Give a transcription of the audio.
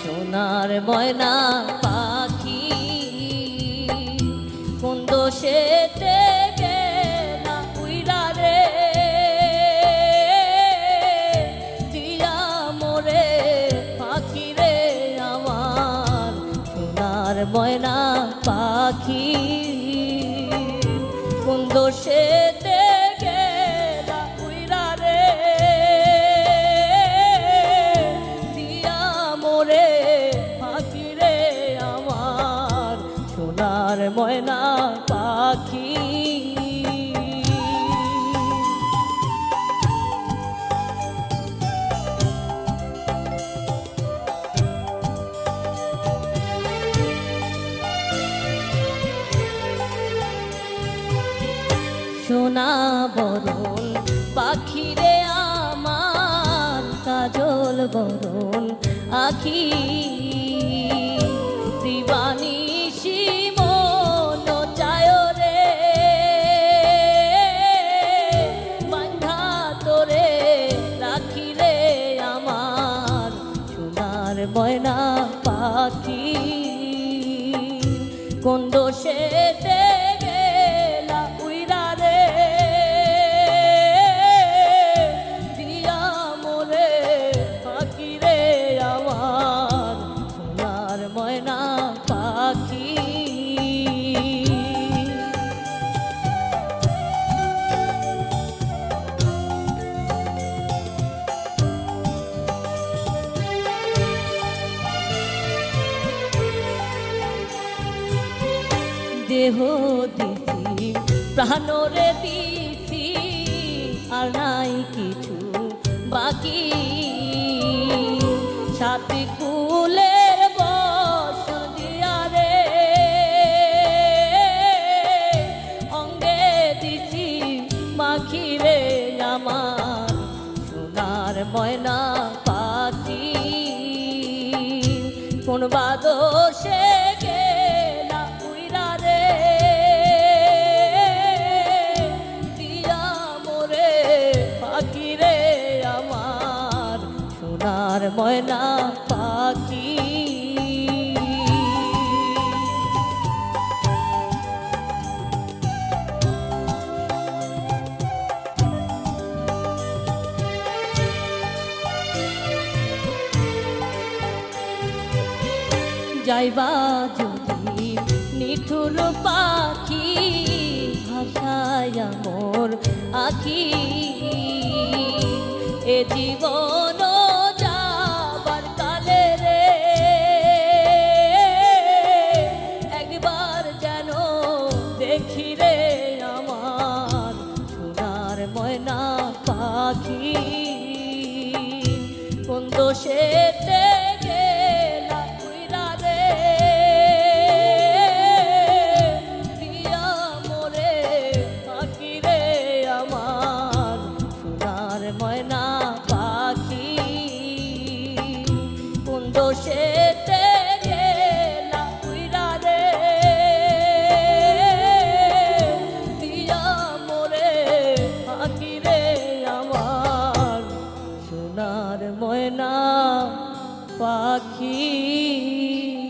সোনার ময়না পাখি কোন দোষেতে গেলা মোরে পাখি রে সোনার ময়না পাখি কোন দোষেতে পাখি। সোনা বরণ পাখিরে আমার কাজল বরণ আখি। ময়না পাখি। কোন দোষেতে দেহ দিছি, প্রাণরে দিছি, আর নাই কিছু বাকি। সাথে কুলের বস দিয়া রে, অঙ্গে দিছি মাখি রে আমার সোনার ময়না পাখি। কোন বাদোষে গেলা ময়না পাখি। যাইবা যদি নিঠুর পাখি ভাষায় মোর আখি। এ জীবন দোষেতে গেলা উইরা রে দিয়া মোরে পাখি রে আমার সোনার ময়না পাখি। কোন দোষেতে না পাখি।